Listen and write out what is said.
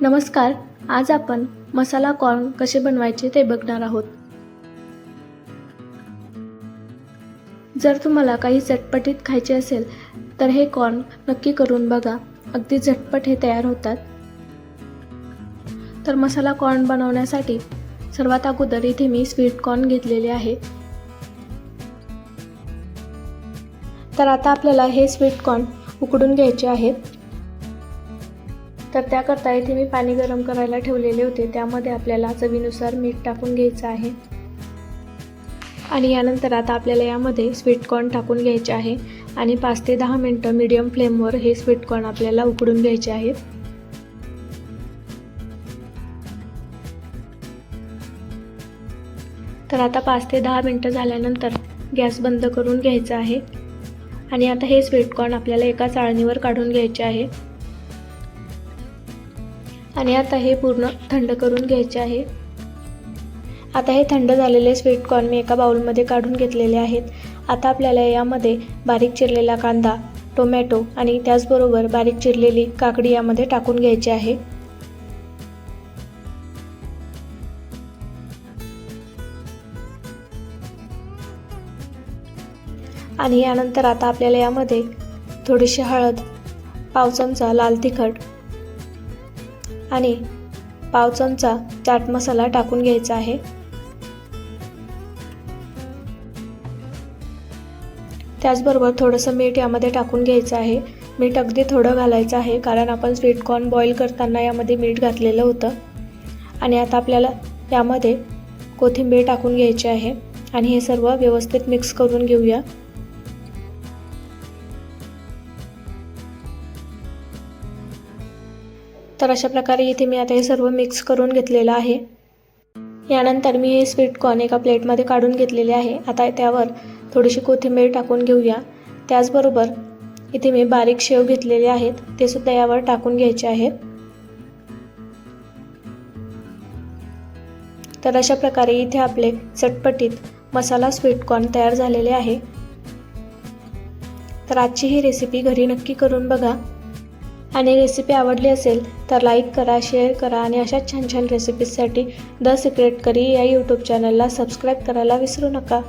नमस्कार आज आपण मसाला कॉर्न कसे बनवायचे ते बघणार आहोत. जर तुम्हाला काही चटपटीत खायचे असेल तर हे कॉर्न नक्की करून बघा. अगदी झटपट हे तयार होतात. तर मसाला कॉर्न बनवण्यासाठी सर्वात अगोदर इथे मी स्वीट कॉर्न घेतलेले आहे. तर आता आपल्याला हे स्वीट कॉर्न उकडून घ्यायचे आहेत. तर त्याकरता इथे मी पाणी गरम करायला ठेवलेले होते. त्यामध्ये आपल्याला चवीनुसार मीठ टाकून घ्यायचं आहे. आणि यानंतर आता आपल्याला यामध्ये स्वीटकॉर्न टाकून घ्यायचे आहे. आणि पाच ते दहा मिनटं मीडियम फ्लेमवर हे स्वीटकॉर्न आपल्याला उकडून घ्यायचे आहेत तर आता पाच ते दहा मिनटं झाल्यानंतर गॅस बंद करून घ्यायचा आहे. आणि आता हे स्वीटकॉर्न आपल्याला एका चाळणीवर काढून घ्यायचे आहे. आणि आता हे पूर्ण थंड करून घ्यायचे आहे. आता हे थंड झालेले स्वीट कॉर्न मी एका बाउलमध्ये काढून घेतलेले आहेत. आता आपल्याला यामध्ये बारीक चिरलेला कांदा टोमॅटो आणि त्याचबरोबर बारीक चिरलेली काकडी यामध्ये टाकून घ्यायची आहे. आणि यानंतर आता आपल्याला यामध्ये थोडीशी हळद पाव चमचा लाल तिखट आणि पाव चमचा चाट मसाला टाकून घ्यायचा आहे. त्याचबरोबर थोडंसं मीठ यामध्ये टाकून घ्यायचं आहे. मीठ अगदी थोडं घालायचं आहे कारण आपण स्वीट कॉर्न बॉईल करताना यामध्ये मीठ घातलेलं होतं. आणि आता आपल्याला यामध्ये कोथिंबीर टाकून घ्यायची आहे. आणि हे सर्व व्यवस्थित मिक्स करून घेऊया. तर अशा प्रकारे इथे मी आता हे सर्व मिक्स करून घेतलेलं आहे. यानंतर मी हे स्वीट कॉर्न एका प्लेटमध्ये काढून घेतलेले आहे. आता त्यावर थोडीशी कोथिंबीर टाकून घेऊया. त्याचबरोबर इथे मी बारीक शेव घेतलेले आहेत. ते सुद्धा यावर टाकून घ्यायचे आहेत. तर अशा प्रकारे इथे आपले चटपटीत मसाला स्वीट कॉर्न तयार झालेले आहे. तर आजची ही रेसिपी घरी नक्की करून बघा. आणि रेसिपी आवडली असेल तर लाईक करा शेअर करा आणि अशाच छान छान रेसिपीजसाठी द सिक्रेट करी या यूट्यूब चॅनलला सबस्क्राईब करायला विसरू नका.